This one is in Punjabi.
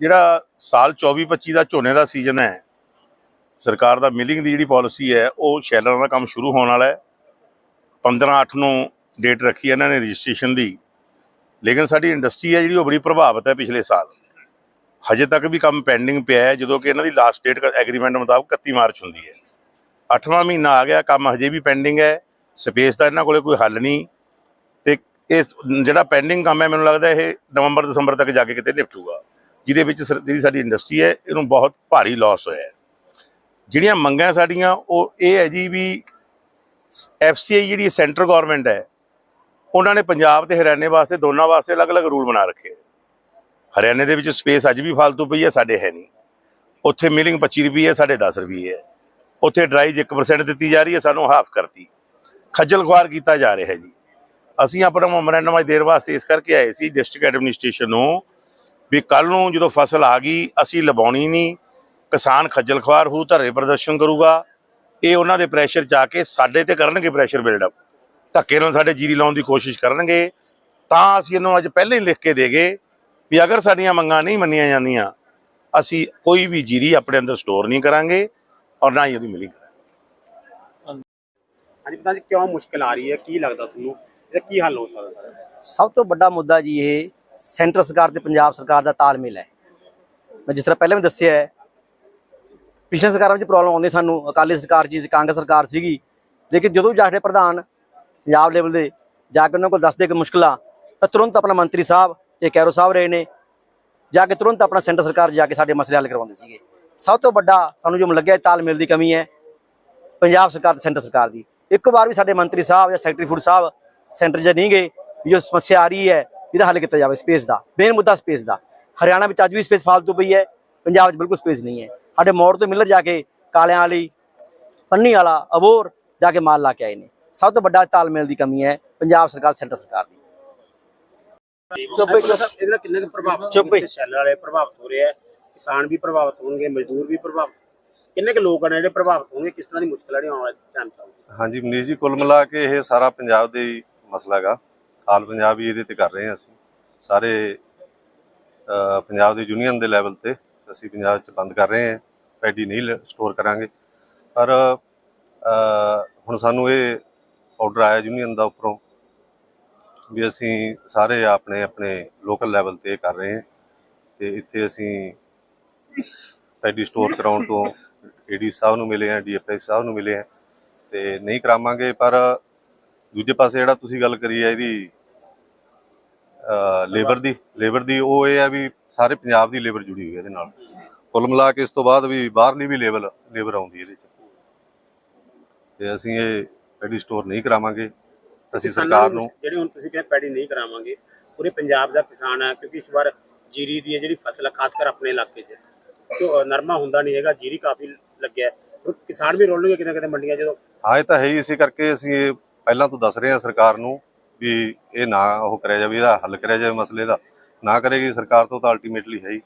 ਜਿਹੜਾ ਸਾਲ 24-25 ਦਾ ਝੋਨੇ ਦਾ ਸੀਜ਼ਨ ਹੈ, ਸਰਕਾਰ ਦਾ ਮਿਲਿੰਗ ਦੀ ਜਿਹੜੀ ਪਾਲਿਸੀ ਹੈ, ਉਹ ਸ਼ੈਲਰਾਂ ਦਾ ਕੰਮ ਸ਼ੁਰੂ ਹੋਣ ਵਾਲਾ ਹੈ। 15-8 ਨੂੰ ਡੇਟ ਰੱਖੀ ਹੈ ਇਹਨਾਂ ਨੇ ਰਜਿਸਟ੍ਰੇਸ਼ਨ ਦੀ। ਲੇਕਿਨ ਸਾਡੀ ਇੰਡਸਟਰੀ ਹੈ ਜਿਹੜੀ ਉਹ ਬੜੀ ਪ੍ਰਭਾਵਿਤ ਹੈ ਪਿਛਲੇ ਸਾਲ। ਹਜੇ ਤੱਕ ਵੀ ਕੰਮ ਪੈਂਡਿੰਗ ਪਿਆ ਹੈ, ਜਦੋਂ ਕਿ ਇਹਨਾਂ ਦੀ ਲਾਸਟ ਡੇਟ ਐਗਰੀਮੈਂਟ ਮੁਤਾਬਕ 31 ਮਾਰਚ ਹੁੰਦੀ ਹੈ। 8ਵਾਂ ਮਹੀਨਾ ਆ ਗਿਆ, ਕੰਮ ਹਜੇ ਵੀ ਪੈਂਡਿੰਗ ਹੈ। ਸਪੇਸ ਦਾ ਇਹਨਾਂ ਕੋਲੇ ਕੋਈ ਹੱਲ ਨਹੀਂ। ਤੇ ਇਸ ਜਿਹੜਾ ਪੈਂਡਿੰਗ ਕੰਮ ਹੈ, ਮੈਨੂੰ ਲੱਗਦਾ ਇਹ ਨਵੰਬਰ ਦਸੰਬਰ ਤੱਕ ਜਾ ਕੇ ਕਿਤੇ ਨਿਪਟੂਗਾ। ਜਿਹਦੇ ਵਿੱਚ ਸਰ- ਜਿਹੜੀ ਸਾਡੀ ਇੰਡਸਟਰੀ ਹੈ, ਇਹਨੂੰ ਬਹੁਤ ਭਾਰੀ ਲਾਸ ਹੋਇਆ ਜਿਹੜੀਆਂ ਮੰਗਾਂ ਸਾਡੀਆਂ, ਉਹ ਇਹ ਹੈ ਜੀ ਵੀ ਐਫਸੀਆਈ ਜਿਹੜੀ ਸੈਂਟਰ ਗਵਰਨਮੈਂਟ ਹੈ, ਉਹਨਾਂ ਨੇ ਪੰਜਾਬ ਤੇ ਹਰਿਆਣੇ ਵਾਸਤੇ ਦੋਨਾਂ ਵਾਸਤੇ ਅਲੱਗ-ਅਲੱਗ ਰੂਲ ਬਣਾ ਰੱਖੇ ਹਰਿਆਣੇ ਦੇ ਵਿੱਚ ਸਪੇਸ ਅੱਜ ਵੀ ਫालतू ਪਈ ਹੈ, ਸਾਡੇ ਹੈ ਨਹੀਂ। ਉੱਥੇ ਮਿਲਿੰਗ 25 ਰੁਪਏ ਹੈ, ਸਾਡੇ 10 ਰੁਪਏ ਹੈ। ਉੱਥੇ ਡਰਾਈਜ 1% ਦਿੱਤੀ ਜਾ ਰਹੀ ਹੈ, ਸਾਨੂੰ ਹਾਫ ਕਰਤੀ। ਖੱਜਲ ਖੁਆਰ ਕੀਤਾ ਜਾ ਰਿਹਾ ਹੈ ਜੀ। ਅਸੀਂ ਆਪਣਾ ਮੈਮੋਰੈਂਡਮ ਅੱਜ ਦੇਣ ਵਾਸਤੇ ਇਸ ਕਰਕੇ ਆਏ ਸੀ ਡਿਸਟ੍ਰਿਕਟ ਐਡਮਿਨਿਸਟ੍ਰੇਸ਼ਨ ਨੂੰ ਵੀ ਕੱਲ ਨੂੰ ਜਦੋਂ ਫਸਲ ਆ ਗਈ ਅਸੀਂ ਲਵਾਉਣੀ ਨਹੀਂ ਕਿਸਾਨ ਖੱਜਲ ਖੁਆਰ ਹੋ ਧਰਨੇ ਪ੍ਰਦਰਸ਼ਨ ਕਰੂਗਾ ਇਹ ਉਹਨਾਂ ਦੇ ਪ੍ਰੈਸ਼ਰ ਚ ਆ ਕੇ ਸਾਡੇ ਤੇ ਕਰਨਗੇ ਪ੍ਰੈਸ਼ਰ ਬਿਲਡਅਪ ਧੱਕੇ ਨਾਲ ਸਾਡੇ ਜੀਰੀ ਲਾਉਣ ਦੀ ਕੋਸ਼ਿਸ਼ ਕਰਨਗੇ ਤਾਂ ਅਸੀਂ ਇਹਨੂੰ ਅੱਜ ਪਹਿਲਾਂ ਹੀ ਲਿਖ ਕੇ ਦੇਗੇ ਵੀ ਅਗਰ ਸਾਡੀਆਂ ਮੰਗਾਂ ਨਹੀਂ ਮੰਨੀਆਂ ਜਾਂਦੀਆਂ ਅਸੀਂ ਕੋਈ ਵੀ ਜੀਰੀ ਆਪਣੇ ਅੰਦਰ ਸਟੋਰ ਨਹੀਂ ਕਰਾਂਗੇ ਔਰ ਨਾ ਹੀ ਉਹਦੀ ਮਿਲਿੰਗ ਕਰਾਂਗੇ। ਹਾਂਜੀ ਪਤਾ ਜੀ ਕਿਉਂ ਮੁਸ਼ਕਲ ਆ ਰਹੀ ਹੈ ਕੀ ਲੱਗਦਾ ਤੁਹਾਨੂੰ? ਇਹਦਾ ਕੀ ਹੱਲ ਹੋ ਸਕਦਾ? ਸਰ ਸਭ ਤੋਂ ਵੱਡਾ ਮੁੱਦਾ ਜੀ ਇਹ ਸੈਂਟਰ ਸਰਕਾਰ ਤੇ ਪੰਜਾਬ ਸਰਕਾਰ ਦਾ ਤਾਲਮੇਲ ਹੈ। ਮੈਂ ਜਿਸ ਤਰ੍ਹਾਂ ਪਹਿਲਾਂ ਵੀ ਦੱਸਿਆ ਹੈ, ਪਿਛਲੇ ਸਰਕਾਰਾਂ ਵਿੱਚ ਪ੍ਰੋਬਲਮ ਆਉਂਦੀ ਸਾਨੂੰ, ਅਕਾਲੀ ਸਰਕਾਰ ਜੀ, ਕਾਂਗਰਸ ਸਰਕਾਰ ਸੀਗੀ। ਲੇਕਿਨ ਜਦੋਂ ਵੀ ਸਾਡੇ ਪ੍ਰਧਾਨ ਪੰਜਾਬ ਲੈਵਲ ਦੇ ਜਾ ਕੇ ਉਹਨਾਂ ਕੋਲ ਦੱਸਦੇ ਕਿ ਮੁਸ਼ਕਲਾਂ, ਤਾਂ ਤੁਰੰਤ ਆਪਣਾ ਮੰਤਰੀ ਸਾਹਿਬ ਤੇ ਕੈਰੋ ਸਾਹਿਬ ਰਹੇ ਨੇ। ਜਾ ਕੇ ਤੁਰੰਤ ਆਪਣਾ ਸੈਂਟਰ ਸਰਕਾਰ ਜਾ ਕੇ ਸਾਡੇ ਮਸਲੇ ਹੱਲ ਕਰਵਾਉਂਦੇ ਸੀਗੇ। ਸਭ ਤੋਂ ਵੱਡਾ ਸਾਨੂੰ ਜੋ ਲੱਗਿਆ ਤਾਲਮੇਲ ਦੀ ਕਮੀ ਹੈ, ਪੰਜਾਬ ਸਰਕਾਰ ਤੇ ਸੈਂਟਰ ਸਰਕਾਰ ਦੀ। ਇੱਕ ਵਾਰ ਵੀ ਸਾਡੇ ਮੰਤਰੀ ਸਾਹਿਬ ਜਾਂ ਸੈਕਟਰੀ ਫੂਡ ਸਾਹਿਬ ਸੈਂਟਰ 'ਚ ਨਹੀਂ ਗਏ, ਵੀ ਜੋ ਸਮੱਸਿਆ ਆ ਰਹੀ ਹੈ ਇਹਦਾ ਹੱਲ ਕੀਤਾ ਜਾਵੇ ਸਪੇਸ ਦਾ। ਮੇਨ ਮੁੱਦਾ ਸਪੇਸ ਦਾ। ਹਰਿਆਣਾ ਵਿੱਚ ਅੱਜ ਵੀ ਸਪੇਸ ਫਾਲਤੂ ਪਈ ਹੈ। ਪੰਜਾਬ 'ਚ ਬਿਲਕੁਲ ਸਪੇਸ ਨਹੀਂ ਹੈ। ਸਾਡੇ ਮੋੜ ਤੋਂ ਮਿਲਰ ਜਾ ਕੇ ਕਾਲਿਆਂ ਵਾਲੀ ਪੰਨੀ ਵਾਲਾ ਅਬੋਰ ਜਾ ਕੇ ਮਾਲ ਲਾ ਕੇ ਆਏ ਨੇ। ਸਭ ਤੋਂ ਵੱਡਾ ਤਾਲਮੇਲ ਦੀ ਕਮੀ ਹੈ ਪੰਜਾਬ ਸਰਕਾਰ ਸੈਂਟਰ ਸਰਕਾਰ ਦੀ। ਚੁੱਪ ਇਹਦੇ ਨਾਲ ਕਿੰਨੇ ਕੁ ਪ੍ਰਭਾਵਿਤ ਚੁੱਪ? ਸ਼ੈਲਰ ਵਾਲੇ ਪ੍ਰਭਾਵਿਤ ਹੋ ਰਹੇ ਆ ਕਿਸਾਨ ਵੀ ਪ੍ਰਭਾਵਿਤ ਹੋਣਗੇ ਮਜ਼ਦੂਰ ਵੀ ਪ੍ਰਭਾਵਿਤ। ਕਿੰਨੇ ਕੁ ਲੋਕ ਨੇ ਜਿਹੜੇ ਪ੍ਰਭਾਵਿਤ ਹੋਣਗੇ? ਕਿਸ ਤਰ੍ਹਾਂ ਦੀ ਮੁਸ਼ਕਲ ਆਣੀ ਆਉਣ ਵਾਲੇ ਟਾਈਮ ਚ ਆਊਗੀ? ਹਾਂਜੀ ਮਨੀਸ਼ ਜੀ ਕੁੱਲ ਮਿਲਾ ਕੇ ਇਹ ਸਾਰਾ ਪੰਜਾਬ ਦੇ ਮਸਲਾ ਹੈਗਾ। ਆਲ ਪੰਜਾਬ ਹੀ ਇਹਦੇ ਤੇ ਕਰ ਰਹੇ ਹਾਂ ਅਸੀਂ। ਸਾਰੇ ਪੰਜਾਬ ਦੇ ਯੂਨੀਅਨ ਦੇ ਲੈਵਲ ਤੇ ਅਸੀਂ ਪੰਜਾਬ 'ਚ ਬੰਦ ਕਰ ਰਹੇ ਹਾਂ। ਪੈਡੀ ਨਹੀਂ ਸਟੋਰ ਕਰਾਂਗੇ। ਪਰ ਹੁਣ ਸਾਨੂੰ ਇਹ ਆਰਡਰ ਆਇਆ ਯੂਨੀਅਨ ਦਾ ਉੱਪਰੋਂ ਵੀ ਅਸੀਂ ਸਾਰੇ ਆਪਣੇ ਆਪਣੇ ਲੋਕਲ ਲੈਵਲ ਤੇ ਕਰ ਰਹੇ ਹਾਂ। ਤੇ ਇੱਥੇ ਅਸੀਂ ਪੈਡੀ ਸਟੋਰ ਕਰਾਉਣ ਤੋਂ ਏਡੀ ਸਾਹਿਬ ਨੂੰ ਮਿਲੇ ਆ ਡੀਐਫਐਸ ਸਾਹਿਬ ਨੂੰ ਮਿਲੇ ਆ ਤੇ ਨਹੀਂ ਕਰਾਵਾਂਗੇ, ਪਰ ਦੂਜੇ ਪਾਸੇ ਜਿਹੜਾ ਤੁਸੀਂ ਗੱਲ ਕਰੀ ਹੈ ਇਹਦੀ ਲੇਬਰ ਦੀ ਲੇਬਰ ਦੀ ਉਹ ਇਹ ਆ ਵੀ ਸਾਰੇ ਪੰਜਾਬ ਦੀ ਲੇਬਰ ਜੁੜੀ ਹੋਈ ਹੈ ਇਹਦੇ ਨਾਲ। ਕੁੱਲ ਮਿਲਾ ਕੇ ਇਸ ਤੋਂ ਬਾਅਦ ਵੀ ਬਾਹਰਲੀ ਵੀ ਲੇਬਲ ਲੇਬਰ ਆਉਂਦੀ ਇਹਦੇ ਚ। ਤੇ ਅਸੀਂ ਇਹ ਪੈਡੀ ਸਟੋਰ ਨਹੀਂ ਕਰਾਵਾਂਗੇ ਅਸੀਂ ਸਰਕਾਰ ਨੂੰ ਜਿਹੜੀ ਹੁਣ ਤੁਸੀਂ ਕਹਿੰਦੇ ਪੈੜੀ ਨਹੀਂ ਕਰਾਵਾਂਗੇ ਪੂਰੇ ਪੰਜਾਬ ਦਾ ਕਿਸਾਨ ਹੈ ਕਿਉਂਕਿ ਇਸ ਵਾਰ ਜੀਰੀ ਦੀ ਜਿਹੜੀ ਫਸਲ ਹੈ ਖਾਸ ਕਰ ਆਪਣੇ ਇਲਾਕੇ 'ਚ। ਜੋ ਨਰਮਾ ਹੁੰਦਾ ਨਹੀਂ ਹੈਗਾ ਜੀਰੀ ਕਾਫੀ ਲੱਗਿਆ। ਕਿਸਾਨ ਵੀ ਰੋਲਣਗੇ ਕਿਤੇ ਕਿਤੇ ਮੰਡੀਆਂ ਜਦੋਂ ਹਾਂ ਇਹ ਤਾਂ ਹੈ ਹੀ ਇਸੇ ਕਰਕੇ ਅਸੀਂ ਇਹ ਪਹਿਲਾਂ ਤੋਂ ਦੱਸ ਰਹੇ ਹਾਂ ਸਰਕਾਰ ਨੂੰ ਵੀ ਇਹ ਨਾ ਉਹ ਕਰਿਆ ਜਾਵੇ, ਇਹਦਾ ਹੱਲ ਕਰਿਆ ਜਾਵੇ ਮਸਲੇ ਦਾ। ਨਾ ਕਰੇਗੀ ਸਰਕਾਰ ਤੋਂ ਤਾਂ ਅਲਟੀਮੇਟਲੀ ਹੈ ਹੀ।